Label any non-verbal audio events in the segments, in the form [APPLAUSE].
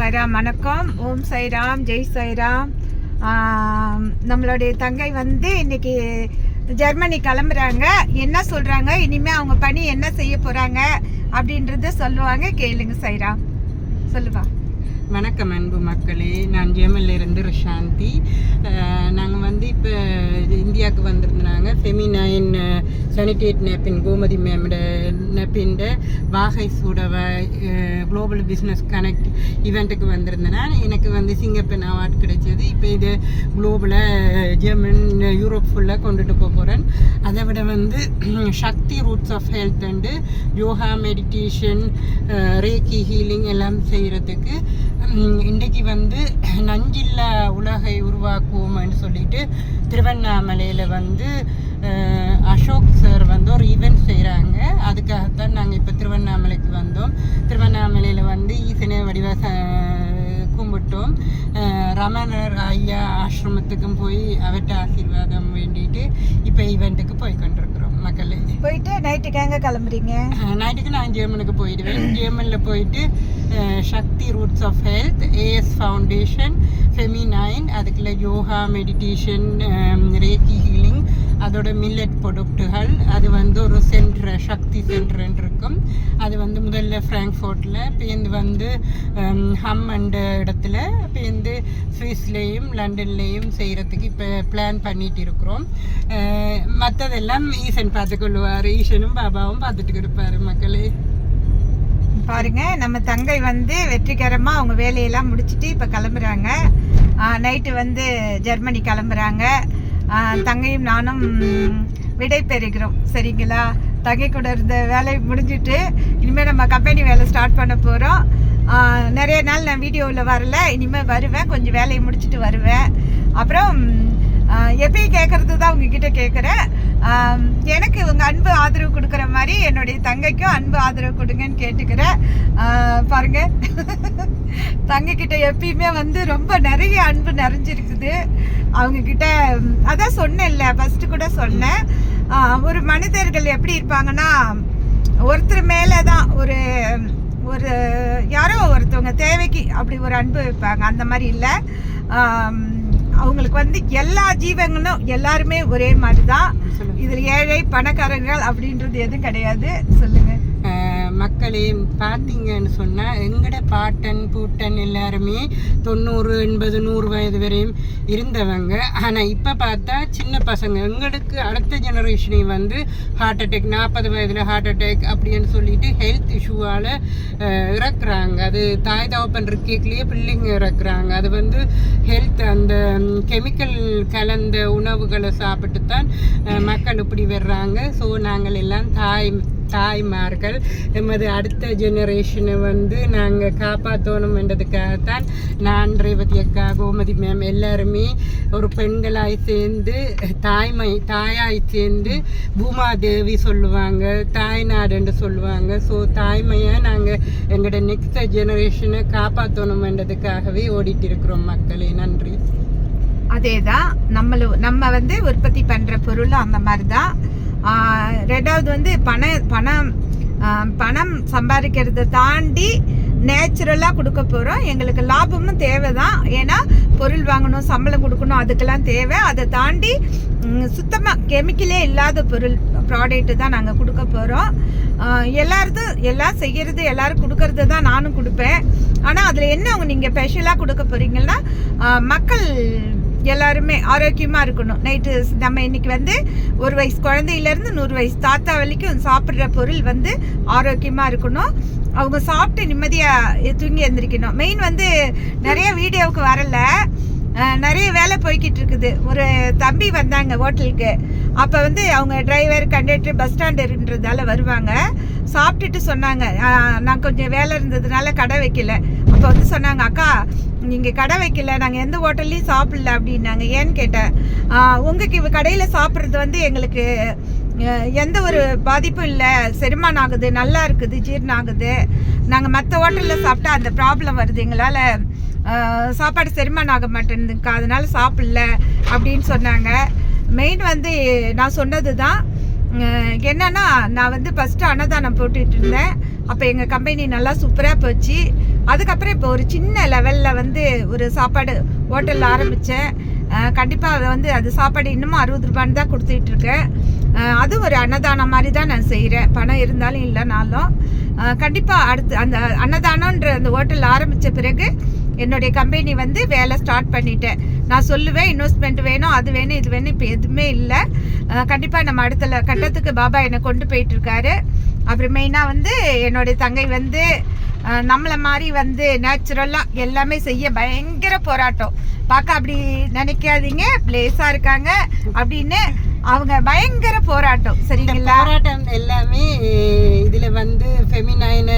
சாய்ராம் வணக்கம். ஓம் சாய்ராம் ஜெய் சாய்ராம். நம்மளுடைய தங்கை வந்து இன்னைக்கு ஜெர்மனி கிளம்புறாங்க. என்ன சொல்கிறாங்க இனிமேல் அவங்க பணி என்ன செய்ய போகிறாங்க அப்படின்றத சொல்லுவாங்க. கேளுங்க சாய்ராம். சொல்லுவா. வணக்கம் அன்பு மக்களே. நான் ஜெர்மனில இருந்து ரிஷாந்தி நாங்கள் வந்து இப்போ இந்தியாவுக்கு வந்திருந்தாங்க ஃபெமினைன் சானிடேட் நேப்பின் கோமதி மேமோட நேப்பின்ட வாகை சூடவ குளோபல் பிஸ்னஸ் கனெக்ட் ஈவெண்ட்டுக்கு வந்திருந்தேன். எனக்கு வந்து சிங்கப்பெண் அவார்ட் கிடைச்சது. இப்போ இது குளோபலாக ஜெர்மன் யூரோப் ஃபுல்லாக கொண்டுட்டு போக போகிறேன் அதை விட வந்து [CLEARS THROAT] Shakti roots of health and yoga meditation reiki healing எல்லாம் செய்கிறதுக்கு இன்றைக்கு வந்து நஞ்சில்லா உலகை உருவாக்குவோம்னு சொல்லிட்டு திருவண்ணாமலையில் வந்து அசோக் சார் வந்து ஒரு ஈவெண்ட் செய்கிறாங்க அதுக்காகத்தான் நாங்கள் இப்போ திருவண்ணாமலைக்கு வந்தோம். திருவண்ணாமலையில் வந்து ஈசனே வடிவ கும்பிட்டோம். ரமணர் ஐயா ஆசிரமத்துக்கும் போய் அவர்கிட்ட ஆசீர்வாதம் வேண்டிட்டு இப்போ ஈவெண்ட்டுக்கு போய் கொண்டிருக்கிறோம் மக்களே. போயிட்டு நைட்டுக்கு எங்க கிளம்புறீங்க? நைட்டுக்கு நான் ஜெர்மனுக்கு போயிடுவேன். ஜெர்மனில் போயிட்டு Shakti roots of health AS foundation feminine அதுக்குள்ள யோகா மெடிடேஷன் ரேக்கி ஹீலிங் அதோட மில்லட் ப்ரொடக்ட்டுகள் அது வந்து ஒரு சென்டர் சக்தி சென்டர்ன்னு இருக்கும் அது வந்து முதல்ல ஃப்ராங்க்ஃபோர்ட்டில் பேருந்து வந்து um, ஹம், அண்ட் இடத்துல பேருந்து ஸ்விஸ்லேயும் லண்டன்லேயும் செய்கிறதுக்கு இப்போ பிளான் பண்ணிட்டு இருக்கிறோம். Uh, மற்றதெல்லாம் ஈசன் பார்த்துக்கொள்வார் ஈசனும் பாபாவும் பார்த்துட்டு இருப்பார் மக்களே. பாருங்க நம்ம தங்கை வந்து வெற்றிகரமாக அவங்க வேலையெல்லாம் முடிச்சுட்டு இப்போ கிளம்புறாங்க. நைட்டு வந்து ஜெர்மனி கிளம்புறாங்க. தங்கையும் நானும் விடை பெறுகிறோம். சரிங்களா? தங்கை கூட இருந்த வேலை முடிஞ்சிட்டு இனிமேல் நம்ம கம்பெனி வேலை ஸ்டார்ட் பண்ண போகிறோம் நிறைய நாள் நான் வீடியோவில் வரல. இனிமேல் வருவேன். கொஞ்சம் வேலையை முடிச்சுட்டு வருவேன். அப்புறம் எப்பயும் கேட்கறது தான் உங்ககிட்ட கேட்குறேன் எனக்கு இவங்க அன்பு ஆதரவு கொடுக்குற மாதிரி என்னுடைய தங்கைக்கும் அன்பு ஆதரவு கொடுங்கன்னு கேட்டுக்கிறேன். பாருங்க. தங்கக்கிட்ட எப்பயுமே வந்து ரொம்ப நிறைய அன்பு நிறைஞ்சிருக்குது. அவங்கக்கிட்ட அதான் சொன்னேன் அதான் சொன்னேன்ல கூட சொன்னேன். ஒரு மனிதர்கள் எப்படி இருப்பாங்கன்னா ஒருத்தர் மேலே தான் ஒரு ஒரு யாரோ ஒருத்தவங்க தேவைக்கு அப்படி ஒரு அன்பு வைப்பாங்க. அந்த மாதிரி இல்லை. அவங்களுக்கு வந்து எல்லா ஜீவங்களும் எல்லாருமே ஒரே மாதிரி தான். இதில் ஏழை பணக்காரர்கள் அப்படின்றது எதுவும் கிடையாது. சொல்லுங்க. அஹ் மக்களே பார்த்தீங்கன்னு சொன்னால் எங்கட பாட்டன் பூட்டன் எல்லாருமே தொண்ணூறு எண்பது நூறு வயது வரையும் இருந்தவங்க. ஆனால் இப்போ பார்த்தா சின்ன பசங்க. எங்களுக்கு அடுத்த ஜெனரேஷனையும் வந்து ஹார்ட் அட்டாக் நாற்பது வயதில் ஹார்ட் அட்டாக் அப்படின்னு சொல்லிட்டு ஹெல்த் இஷ்யூவால் இறக்குறாங்க. அது தாய் தகப்பன் இருக்கேக்கிலேயே பிள்ளைங்க இறக்குறாங்க. அது வந்து ஹெல்த் அந்த கெமிக்கல் கலந்த உணவுகளை சாப்பிட்டு தான் மக்கள் இப்படி வர்றாங்க. ஸோ நாங்கள் எல்லாம் தாய் தாய்மார்கள் எமது அடுத்த ஜெனரேஷனை வந்து நாங்கள் காப்பாற்றணும் என்றதுக்காகத்தான் நான் ரேவதி அக்கா கோமதி மேம் எல்லாருமே ஒரு பெண்களாய் சேர்ந்து தாய்மை தாயாய் சேர்ந்து பூமாதேவி சொல்லுவாங்க தாய்நாடுன்னு சொல்லுவாங்க. ஸோ தாய்மையை நாங்கள் எங்களோட நெக்ஸ்ட் ஜெனரேஷனை காப்பாற்றணும் என்றதுக்காகவே ஓடிட்டு இருக்கிறோம் மக்களே. நன்றி. அதே தான் நம்மளும் நம்ம வந்து உற்பத்தி பண்ணுற பொருள் அந்த மாதிரி தான் ரெண்டாவது வந்து பண பணம் பணம் சம்பாதிக்கிறத தாண்டி நேச்சுரலாக கொடுக்க போகிறோம் எங்களுக்கு லாபமும் தேவை தான் ஏன்னா பொருள் வாங்கணும் சம்பளம் கொடுக்கணும் அதுக்கெல்லாம் தேவை. அதை தாண்டி சுத்தமாக கெமிக்கலே இல்லாத பொருள் ப்ராடக்ட்டு தான் நாங்கள் கொடுக்க போகிறோம் எல்லாருதும் எல்லாம் செய்கிறது எல்லோரும் கொடுக்கறது தான் நானும் கொடுப்பேன். ஆனால் அதில் என்ன அவங்க நீங்கள் ஸ்பெஷலாக கொடுக்க போகிறீங்கன்னா மக்கள் எல்லாருமே ஆரோக்கியமாக இருக்கணும். நைட்டு நம்ம இன்னைக்கு வந்து ஒரு வயசு குழந்தையிலேருந்து நூறு வயசு தாத்தா வரைக்கும் சாப்பிட்ற பொருள் வந்து ஆரோக்கியமாக இருக்கணும். அவங்க சாப்பிட்டு நிம்மதியாக தூங்கி எழுந்திரிக்கணும் மெயின் வந்து நிறைய வீடியோவுக்கு வரல. நிறைய வேலை போய்கிட்டு இருக்குது ஒரு தம்பி வந்தாங்க ஹோட்டலுக்கு. அப்போ வந்து அவங்க டிரைவர் கண்டக்டர் பஸ் ஸ்டாண்டுன்றதால வருவாங்க. சாப்பிட்டுட்டு சொன்னாங்க. நான் கொஞ்சம் வேலை இருந்ததுனால கடை வைக்கல. அப்போ வந்து சொன்னாங்க அக்கா நீங்கள் கடை வைக்கல நாங்கள் எந்த ஹோட்டல்லையும் சாப்பிடல அப்படின்னாங்க. ஏன்னு கேட்டேன் "ஆஹ், உங்களுக்கு கடையில் சாப்பிட்றது வந்து எங்களுக்கு எந்த ஒரு பாதிப்பும் இல்லை. செரிமானம் ஆகுது நல்லா இருக்குது ஜீரணம் ஆகுது. நாங்கள் மற்ற ஹோட்டலில் சாப்பிட்டா அந்த ப்ராப்ளம் வருது. எங்களால் சாப்பாடு செரிமானம் ஆக மாட்டேங்குதுக்கா அதனால சாப்பிடல அப்படின்னு சொன்னாங்க. மெயின் வந்து நான் சொன்னது தான் என்னன்னா நான் வந்து ஃபஸ்ட்டு அன்னதானம் போட்டுட்டு இருந்தேன். அப்போ எங்கள் கம்பெனி நல்லா சூப்பராக போச்சு. அதுக்கப்புறம் இப்போ ஒரு சின்ன லெவலில் வந்து ஒரு சாப்பாடு ஹோட்டல் ஆரம்பித்தேன் கண்டிப்பாக அதை வந்து அது சாப்பாடு இன்னமும் அறுபது ரூபான்னு தான் கொடுத்துட்ருக்கேன் அது ஒரு அன்னதானம் மாதிரி தான் நான் செய்கிறேன் பணம் இருந்தாலும் இல்லைனாலும். கண்டிப்பாக அடுத்து அந்த அன்னதானன்ற அந்த ஹோட்டல் ஆரம்பித்த பிறகு என்னுடைய கம்பெனி வந்து வேலை ஸ்டார்ட் பண்ணிட்டேன். நான் சொல்லுவேன் இன்வெஸ்ட்மெண்ட் வேணும் அது வேணும் இது வேணும் இப்போ எதுவுமே இல்லை. கண்டிப்பாக நம்ம அடுத்த கட்டத்துக்கு பாபா என்னை கொண்டு போயிட்டுருக்காரு. அப்புறம் மெயினாக வந்து என்னுடைய தங்கை வந்து நம்மளை மாதிரி வந்து நேச்சுரலாக எல்லாமே செய்ய பயங்கர போராட்டம். பார்க்க அப்படி நினைக்காதீங்க லேசாக இருக்காங்க அப்படின்னு அவங்க பயங்கர போராட்டம். சரிங்களா? போராட்டம் எல்லாமே இதுல வந்து ஃபெமினைன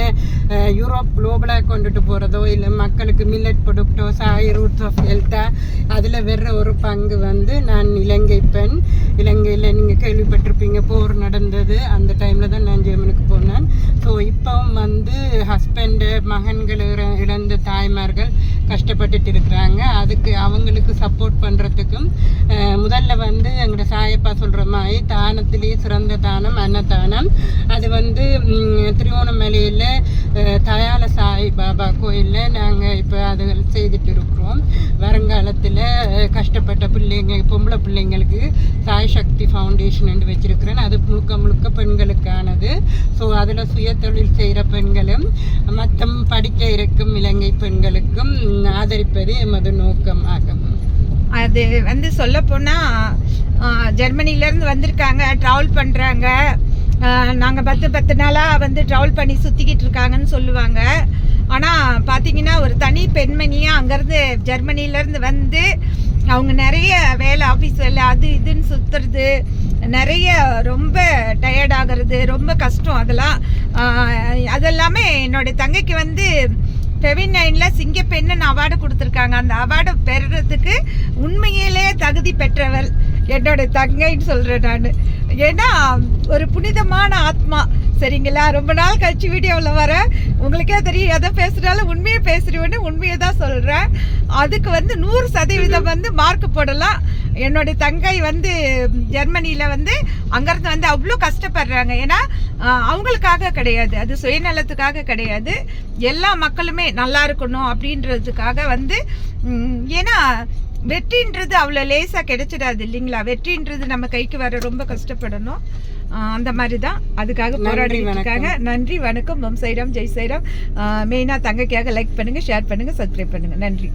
யூரோப் குளோபலாக கொண்டுட்டு போகிறதோ இல்லை மக்களுக்கு மில்லட் ப்ரொடக்டோ சாய் ரூட்ஸ் ஆஃப் ஹெல்த்தா அதில் வர்ற ஒரு பங்கு வந்து நான் இலங்கை பெண். இலங்கையில் நீங்கள் கேள்விப்பட்டிருப்பீங்க போர் நடந்தது. அந்த டைமில் தான் நான் ஜெர்மனுக்கு போனேன். ஸோ இப்போவும் வந்து ஹஸ்பண்டு மகன்கள் இற- இழந்த தாய்மார்கள் கஷ்டப்பட்டுட்டு இருக்கிறாங்க. அதுக்கு அவங்களுக்கு சப்போர்ட் பண்ணுறதுக்கும் முதல்ல வந்து எங்களோட சாயப்பா சொல்கிற மாதிரி தானத்திலேயே சிறந்த தானம் அன்னதானம். அது வந்து திருவோணமலையில் தயால சாய் பாபா கோயிலில் நாங்கள் இப்போ அது செய்துட்டு இருக்கிறோம் வருங்காலத்தில் கஷ்டப்பட்ட பிள்ளைங்க பொம்பளை பிள்ளைங்களுக்கு சாய் சக்தி ஃபவுண்டேஷன் வச்சிருக்கிறேன். அது முழுக்க முழுக்க பெண்களுக்கானது. ஸோ அதில் சுயதொழில் செய்கிற பெண்களும் மற்றும் படிக்க இருக்கும் இலங்கை பெண்களுக்கும் ஆதரிப்பது எமது நோக்கமாகும். அது வந்து சொல்ல போனால் ஜெர்மனிலேருந்து வந்திருக்காங்க ட்ராவல் பண்ணுறாங்க நாங்கள் பத்து பத்து நாளாக வந்து ட்ராவல் பண்ணி சுற்றிக்கிட்டு இருக்காங்கன்னு சொல்லுவாங்க. ஆனால் பார்த்தீங்கன்னா ஒரு தனி பெண்மணியாக அங்கேருந்து ஜெர்மனிலேருந்து வந்து அவங்க நிறைய வேலை ஆஃபீஸ் வேலை அது இதுன்னு சுற்றுறது நிறைய ரொம்ப டயர்ட் ஆகுறது ரொம்ப கஷ்டம் அதெல்லாம். அதெல்லாமே என்னுடைய தங்கைக்கு வந்து ஃபெவின் நைனில் சிங்கப்பெண்ணுன்னு அவார்டு கொடுத்துருக்காங்க. அந்த அவார்டு பெறுறதுக்கு உண்மையிலே தகுதி பெற்றவள் என்னோட தங்கைன்னு சொல்கிறேன் நான். ஏன்னா ஒரு புனிதமான ஆத்மா. சரிங்களா? ரொம்ப நாள் கழிச்சு வீடியோவில் வர உங்களுக்கே தெரியும் எதை பேசுகிறாலும் உண்மையை பேசுகிறேன்னு உண்மையை தான் சொல்கிறேன் அதுக்கு வந்து நூறு சதவீதம் வந்து மார்க் போடலாம். என்னுடைய தங்கை வந்து ஜெர்மனியில் வந்து அங்கேருந்து வந்து அவ்வளோ கஷ்டப்படுறாங்க. ஏன்னா அவங்களுக்காக கிடையாது. அது சுயநலத்துக்காக கிடையாது. எல்லா மக்களுமே நல்லா இருக்கணும் அப்படின்றதுக்காக வந்து ஏன்னா வெற்றின்றது அவ்வளோ லேசாக கிடைச்சிடாது இல்லைங்களா? வெற்றின்றது நம்ம கைக்கு வர ரொம்ப கஷ்டப்படணும். அந்த மாதிரி தான் அதுக்காக போராடிட்டு. இருக்காங்க நன்றி வணக்கம். ஓம் சைராம் ஜெய் சைராம். மெயினாக தங்கைக்காக லைக் பண்ணுங்கள் ஷேர் பண்ணுங்கள் சப்ஸ்கிரைப் பண்ணுங்கள் நன்றி.